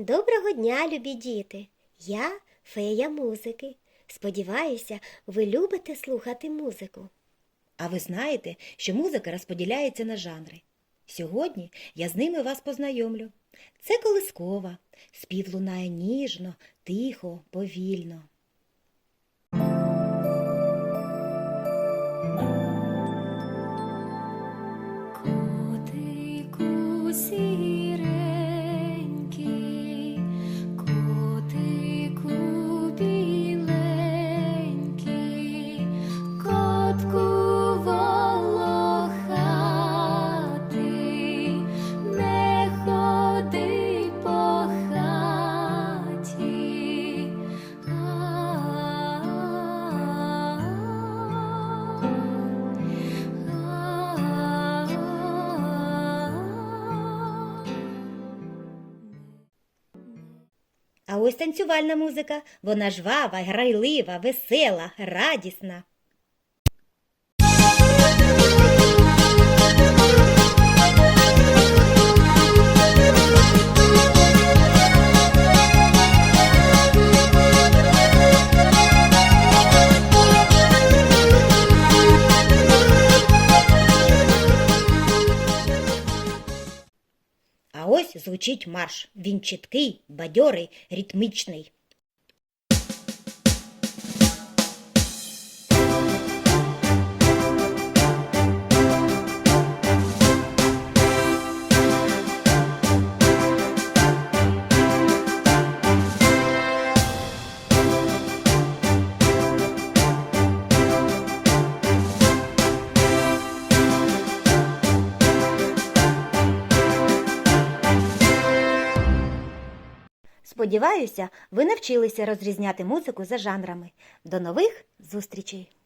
Доброго дня, любі діти! Я фея музики. Сподіваюся, ви любите слухати музику. А ви знаєте, що музика розподіляється на жанри. Сьогодні я з ними вас познайомлю. Це колискова, спів лунає ніжно, тихо, повільно. А ось танцювальна музика. Вона жвава, грайлива, весела, радісна. А ось звучить марш. Він чіткий, бадьорий, ритмічний. Сподіваюся, ви навчилися розрізняти музику за жанрами. До нових зустрічей!